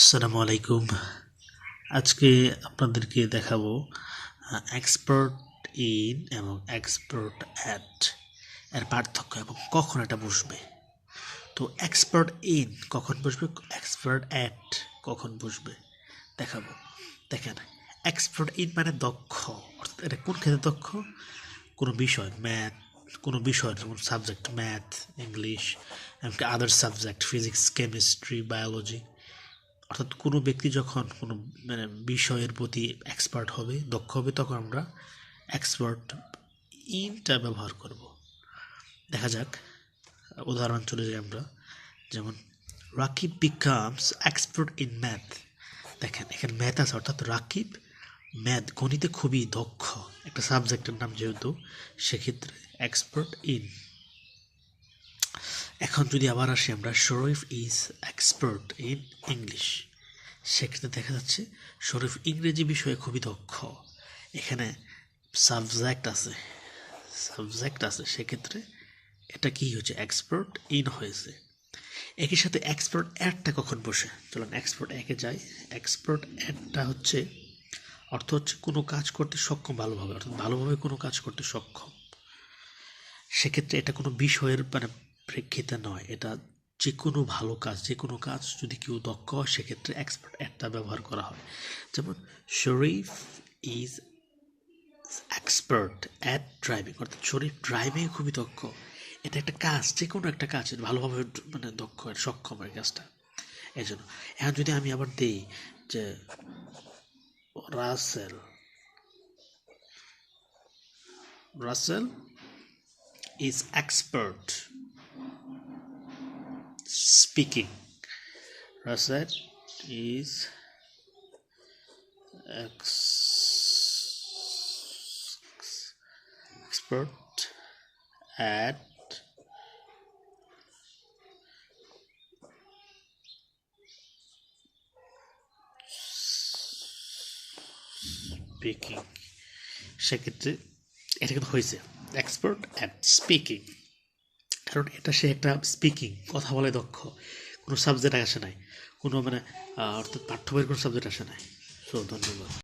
আসসালামু আলাইকুম। আজকে আপনাদেরকে দেখাবো এক্সপার্ট ইন এবং এক্সপার্ট অ্যাট এর পার্থক্য এবং কখন এটা বসবে। তো এক্সপার্ট ইন কখন বসবে এক্সপার্ট অ্যাট কখন বসবে, দেখাবো। দেখেন এক্সপার্ট ইন মানে দক্ষ, অর্থাৎ এটা কোন ক্ষেত্রে দক্ষ? কোনো বিষয় ম্যাথ কোনো বিষয়, যেমন সাবজেক্ট ম্যাথ ইংলিশ এমনকি other subject physics chemistry biology অর্থাৎ কোনো ব্যক্তি যখন কোনো মানে বিষয়ের প্রতি এক্সপার্ট হবে, দক্ষ হবে, তখন আমরা এক্সপার্ট ইনটা ব্যবহার করব। দেখা যাক, উদাহরণ চলে যাই আমরা। যেমন, Rakib becomes expert in math দেখেন, এখানে ম্যাথ আছে, অর্থাৎ রাকিব ম্যাথ গণিতে খুবই দক্ষ। একটা সাবজেক্টের নাম যেহেতু, সেক্ষেত্রে এক্সপার্ট ইন এখন যদি আবার আসি আমরা, Sharif is expert in English সেক্ষেত্রে দেখা যাচ্ছে, শরীফ ইংরেজি বিষয়ে খুবই দক্ষ। এখানে সাবজেক্ট আছে। সাবজেক্ট আছে, সেক্ষেত্রে এটা কি হচ্ছে এক্সপার্ট ইন হয়েছে। একই সাথে এক্সপার্ট অ্যাডটা কখন বসে? চলুন এক্সপার্ট একে যাই। এক্সপার্ট অ্যাডটা হচ্ছে, অর্থ হচ্ছে কোনো কাজ করতে সক্ষম ভালোভাবে। অর্থাৎ ভালোভাবে কোনো কাজ করতে সক্ষম। সেক্ষেত্রে এটা কোনো বিষয়ের মানে প্রেক্ষিতে নয়। এটা যে কোনো ভালো কাজ যে কোনো কাজ যদি কেউ দক্ষ হয়, সেক্ষেত্রে এক্সপার্ট একটা ব্যবহার করা হয়। যেমন, Sharif is expert at driving অর্থাৎ শরীফ ড্রাইভিং খুবই দক্ষ। এটা একটা কাজ যে কোনো একটা কাজ ভালোভাবে মানে দক্ষ সক্ষম হয় কাজটা। এই জন্য এখন যদি আমি আবার দিই যে Russell Russell is expert speaking Russell is ex- expert at speaking সেক্ষেত্রে এটা কিন্তু হয়েছে এক্সপার্ট অ্যাট স্পিকিং কারণ এটা সে একটা স্পিকিং কথা বলে দক্ষ। কোনো সাবজেক্ট আসে নাই। কোনো মানে অর্থাৎ পাঠ্যবইয়ের কোনো সাবজেক্ট আসে নাই। সো ধন্যবাদ।